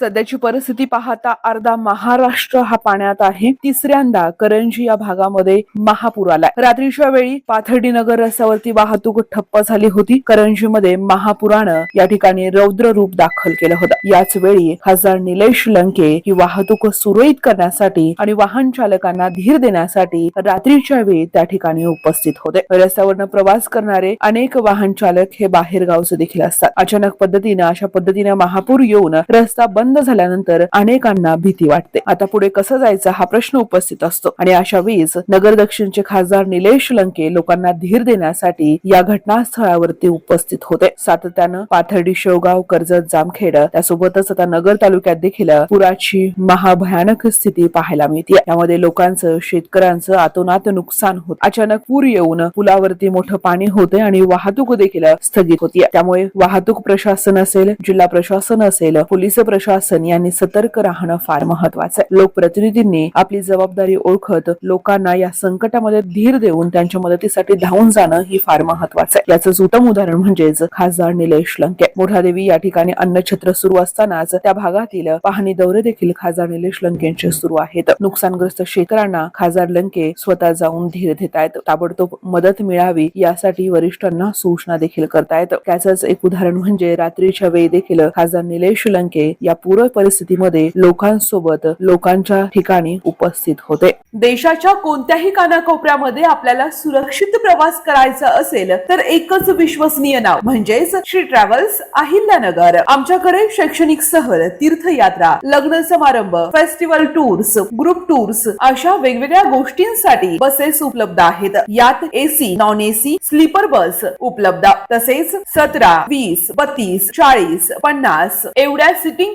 सध्याची परिस्थिती पाहता अर्धा महाराष्ट्र हा पाण्यात आहे. तिसऱ्यांदा करंजी या भागामध्ये महापूर आलाय. रात्रीच्या वेळी पाथर्डी नगर रस्त्यावरती वाहतूक ठप्प झाली होती. करंजीमध्ये महापुरानं या ठिकाणी रौद्र रूप दाखल केलं होतं. याच वेळी खासदार निलेश लंके ही वाहतूक सुरळीत करण्यासाठी आणि वाहन चालकांना धीर देण्यासाठी रात्रीच्या वेळी त्या ठिकाणी उपस्थित होते. रस्त्यावरनं प्रवास करणारे अनेक वाहन चालक हे बाहेर गावचे देखील असतात. अचानक पद्धतीनं अशा पद्धतीने महापूर येऊन रस्ता बंद झाल्यानंतर अनेकांना भीती वाटते. आता पुढे कसं जायचं हा प्रश्न उपस्थित असतो. आणि अशा वेळीच नगर दक्षिणचे खासदार निलेश लंके लोकांना धीर देण्यासाठी या घटनास्थळावरती उपस्थित होते. सातत्यानं पाथर्डी शेवगाव कर्जत जामखेड त्यासोबतच आता नगर तालुक्यात देखील पुराची महाभयानक स्थिती पाहायला मिळते. यामध्ये लोकांचं शेतकऱ्यांचं आतोनात नुकसान होत. अचानक पूर येऊन पुलावरती मोठं पाणी होते आणि वाहतूक देखील स्थगित होती. त्यामुळे वाहतूक प्रशासन असेल जिल्हा प्रशासन असेल पोलीस प्रशासन यांनी सतर्क राहणं फार महत्वाचं आहे. लोकप्रतिनिधींनी आपली जबाबदारी ओळखत लोकांना या संकटामध्ये धीर देऊन त्यांच्या मदतीसाठी धावून जाणं ही फार महत्वाचं आहे. याच उत्तम उदाहरण म्हणजेच खासदार निलेश लंके. मोठादेवी या ठिकाणी अन्नछत्र सुरू असतानाच त्या भागातील पाहणी दौरे देखील खासदार निलेश लंकेंचे सुरू आहेत. नुकसानग्रस्त शेतकऱ्यांना खासदार लंके स्वतः जाऊन धीर देत आहेत. ताबडतोब मदत मिळावी यासाठी वरिष्ठांना सूचना देखील करतायत. त्याचंच एक उदाहरण म्हणजे रात्रीच्या वेळी देखील खासदार निलेश लंके या पूर परिस्थितीमध्ये लोकांसोबत लोकांच्या ठिकाणी उपस्थित होते. देशाच्या कोणत्याही कानाकोपऱ्यामध्ये आपल्याला सुरक्षित प्रवास करायचा असेल तर एकच विश्वसनीय नाव म्हणजेच श्री ट्रॅव्हल्स अहिल्यानगर. आमच्याकडे शैक्षणिक सहल तीर्थयात्रा लग्न समारंभ फेस्टिवल टूर्स ग्रुप टूर्स अशा वेगवेगळ्या गोष्टींसाठी बसेस उपलब्ध आहेत. यात AC non AC sleeper bus उपलब्ध. तसेच सतरा वीस बत्तीस चाळीस पन्नास एवढ्या सिटिंग